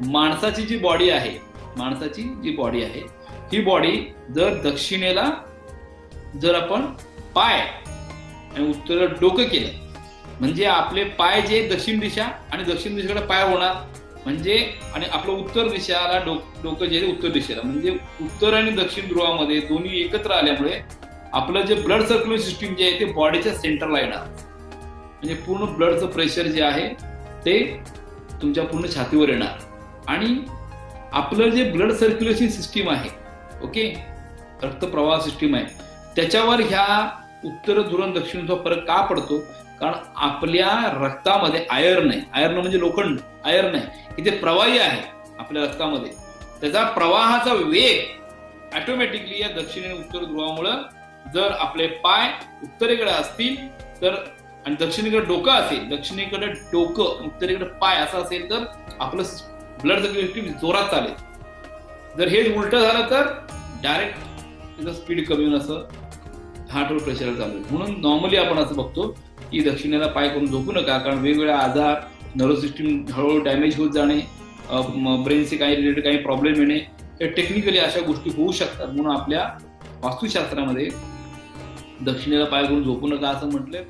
माणसाची जी बॉडी आहे माणसाची जी बॉडी आहे ही बॉडी जर दक्षिणेला जर आपण पाय आणि उत्तरेला डोकं केलं म्हणजे आपले पाय जे दक्षिण दिशा आणि दक्षिण दिशेकडे पाय होणार म्हणजे आणि आपलं उत्तर दिशाला डोक डोकं जे आहे उत्तर दिशेला म्हणजे उत्तर आणि दक्षिण ध्रुवामध्ये दोन्ही एकत्र आल्यामुळे आपलं जे ब्लड सर्क्युलर सिस्टीम जे आहे ते बॉडीच्या सेंटरला येणार. म्हणजे पूर्ण ब्लडचं प्रेशर जे आहे ते तुमच्या पूर्ण छातीवर येणार. आणि आपलं जे ब्लड सर्क्युलेशन सिस्टीम आहे ओके रक्तप्रवाह सिस्टीम आहे त्याच्यावर ह्या उत्तर धुरण दक्षिणचा फरक का पडतो? कारण आपल्या रक्तामध्ये आयर्न आहे आयर्न म्हणजे लोखंड. आयर्न आहे की ते प्रवाही आहे आपल्या रक्तामध्ये त्याचा प्रवाहाचा वेग ऑटोमॅटिकली या दक्षिण आणि उत्तर ध्रुवामुळं जर आपले पाय उत्तरेकडे असतील तर आणि दक्षिणेकडे डोकं असेल दक्षिणेकडे डोकं उत्तरेकडे पाय असं असेल तर आपलं ब्लड सर्क्युलेशन जोरात चालेल जर हे उलट झालं तर डायरेक्ट त्याचं स्पीड कमी होऊन असं हार्टवर प्रेशर चालू आहे. म्हणून नॉर्मली आपण असं बघतो की दक्षिणेला पाय करून झोपू नका कारण वेगवेगळे आजार नर्व्ह सिस्टीम हळूहळू डॅमेज होत जाणे ब्रेनचे काही रिलेटेड काही प्रॉब्लेम येणे हे टेक्निकली अशा गोष्टी होऊ शकतात म्हणून आपल्या वास्तुशास्त्रामध्ये दक्षिणेला पाय करून झोपू नका असं म्हटलं